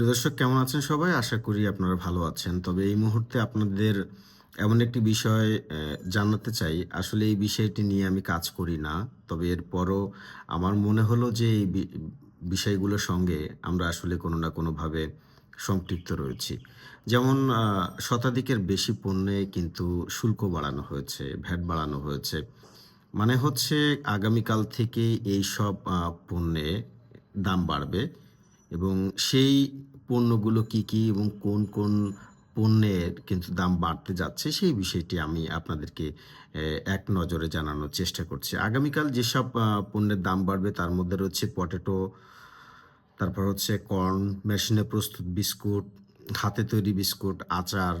দর্শক, কেমন আছেন সবাই? আশা করি আপনারা ভালো আছেন। তবে এই মুহূর্তে আপনাদের এমন একটি বিষয় জানাতে চাই। আসলে এই বিষয়টি নিয়ে আমি কাজ করি না। তবে এরপরও আমার মনে হলো যে এই বিষয়গুলোর সঙ্গে আমরা আসলে কোনো না কোনোভাবে সম্পৃক্ত রয়েছি। যেমন শতাধিকের বেশি পণ্যে কিন্তু শুল্ক বাড়ানো হয়েছে, ভ্যাট বাড়ানো হয়েছে। মানে হচ্ছে আগামীকাল থেকে এই সব পণ্যে দাম বাড়বে। এবং সেই পণ্যগুলো কি কি এবং কোন কোন পণ্যের কিন্তু দাম বাড়তে যাচ্ছে, সেই বিষয়টি আমি আপনাদেরকে এক নজরে জানানোর চেষ্টা করছি। আগামীকাল যেসব পণ্যের দাম বাড়বে তার মধ্যে রয়েছে পটেটো, তারপর হচ্ছে কর্ন, মেশিনে প্রস্তুত বিস্কুট, হাতে তৈরি বিস্কুট, আচার,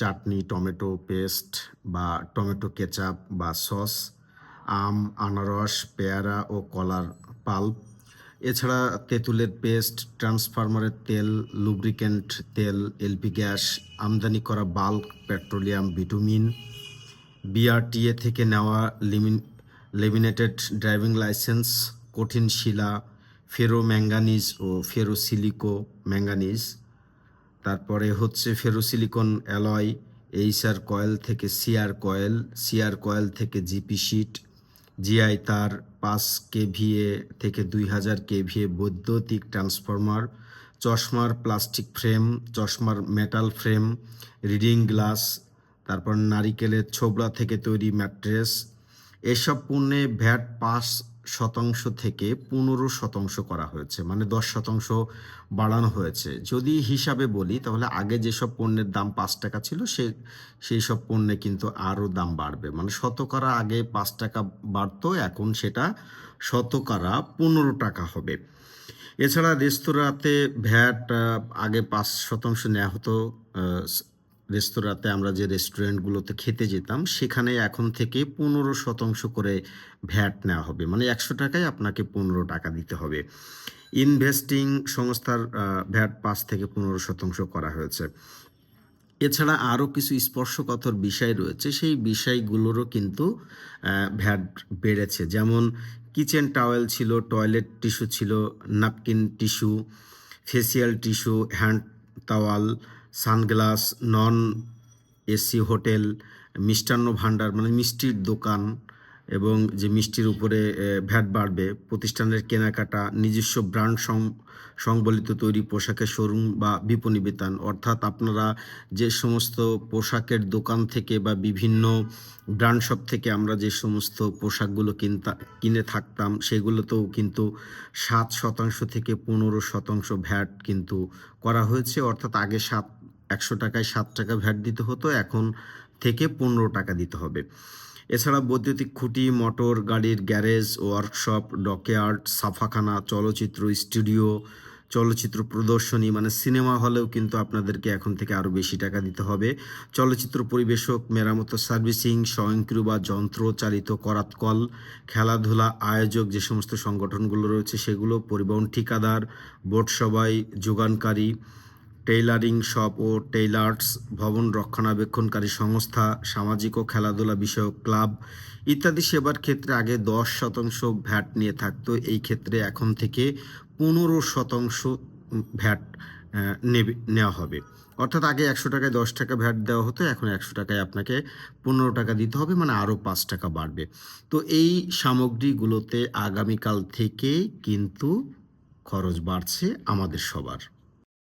চাটনি, টমেটো পেস্ট বা টমেটো কেচাপ বা সস, আম, আনারস, পেয়ারা ও কলার পাল্প এছাড়া তেঁতুলের পেস্ট, ট্রান্সফরমারের তেল, লুব্রিকেন্ট তেল, এলপি গ্যাস, আমদানি করা বাল্ক, পেট্রোলিয়াম ভিটামিন বিআরটিএ থেকে নেওয়া লিমিন, লেমিনেটেড ড্রাইভিং লাইসেন্স, কঠিন শিলা ফেরো ম্যাঙ্গানিজ ও ফেরো সিলিকো ম্যাঙ্গানিজ। তারপরে হচ্ছে ফেরোসিলিকন অ্যালয়, এইচআর কয়েল থেকে সিআর কয়েল সিআর কয়েল থেকে জিপি শিট, জিআই তার পাঁচ কেভিএ থেকে দুই হাজার কেভিএ বৈদ্যুতিক ট্রান্সফরমার, চশমার প্লাস্টিক ফ্রেম, চশমার মেটাল ফ্রেম, রিডিং গ্লাস, তারপর নারিকেলের ছোবড়া থেকে তৈরি ম্যাট্রেস। এসব পণ্যে ভ্যাট পাঁচ শতাংশ থেকে পনেরো শতাংশ করা হয়েছে মানে দশ শতাংশ বাড়ানো হয়েছে। যদি হিসাবে বলি, তাহলে আগে যেসব পণ্যের দাম পাঁচ টাকা ছিল, সে, সেই সব পণ্যে কিন্তু আরও দাম বাড়বে। মানে শতকরা আগে পাঁচ টাকা বাড়তো, এখন সেটা শতকরা পনেরো টাকা হবে। এছাড়া রেস্তোরাঁতে ভ্যাট আগে পাঁচ শতাংশ নেওয়া হতো রেস্তোরাঁতে আমরা যে রেস্টুরেন্টগুলোতে খেতে যেতাম, সেখানে এখন থেকে পনেরো শতাংশ করে ভ্যাট নেওয়া হবে। মানে একশো টাকায় আপনাকে পনেরো টাকা দিতে হবে। ইনভেস্টিং সংস্থার ভ্যাট পাঁচ থেকে পনেরো শতাংশ করা হয়েছে। এছাড়া আরও কিছু স্পর্শকাতর বিষয় রয়েছে। সেই বিষয়গুলোরও কিন্তু ভ্যাট বেড়েছে। যেমন কিচেন টাওয়েল ছিল, টয়লেট টিস্যু ছিল, napkin tissue, facial tissue, hand towel sunglass, non AC hotel, মিষ্টান্ন ভাণ্ডার মানে মিষ্টির দোকান এবং যে মিষ্টির উপরে ভ্যাট বাড়বে, প্রতিষ্ঠানের কেনাকাটা, নিজস্ব ব্র্যান্ড সংবলিত তৈরি পোশাকের শোরুম বা বিপণী বিতান। অর্থাৎ আপনারা যে সমস্ত পোশাকের দোকান থেকে বা বিভিন্ন ব্র্যান্ড শপ থেকে আমরা যে সমস্ত পোশাকগুলো কিনতা, কিনে থাকতাম, সেগুলোতেও কিন্তু সাত শতাংশ থেকে পনেরো শতাংশ ভ্যাট কিন্তু করা হয়েছে। অর্থাৎ আগে সাত একশো টাকায় সাত টাকা ভ্যাট দিতে হতো, এখন থেকে পনেরো টাকা দিতে হবে। এছাড়া বৈদ্যুতিক খুঁটি, মোটর, গাড়ির গ্যারেজ, ওয়ার্কশপ, ডকইয়ার্ড, সাফাখানা, চলচ্চিত্র স্টুডিও, চলচ্চিত্র প্রদর্শনী মানে সিনেমা হলেও কিন্তু আপনাদেরকে এখন থেকে আরও বেশি টাকা দিতে হবে। চলচ্চিত্র পরিবেশক, মেরামত, সার্ভিসিং, স্বয়ংক্রিয় বা যন্ত্র চালিত করাতকল, খেলাধুলা, আয়োজক যে সমস্ত সংগঠনগুলো রয়েছে সেগুলো, পরিবহন ঠিকাদার বোর্ড সবাই যোগানকারী টেইলারিং শপ ও টেইলার্স ভবন রক্ষণাবেক্ষণকারী সংস্থা, সামাজিক ও খেলাধুলা বিষয়ক ক্লাব ইত্যাদি সেবার ক্ষেত্রে আগে দশ শতাংশ ভ্যাট নিয়ে থাকতো। এই ক্ষেত্রে এখন থেকে পনেরো শতাংশ ভ্যাট নেবে, নেওয়া হবে। অর্থাৎ আগে একশো টাকায় দশ টাকা ভ্যাট দেওয়া হতো, এখন একশো টাকায় আপনাকে পনেরো টাকা দিতে হবে মানে আরও পাঁচ টাকা বাড়বে। তো এই সামগ্রীগুলোতে আগামীকাল থেকে কিন্তু খরচ বাড়ছে আমাদের সবার।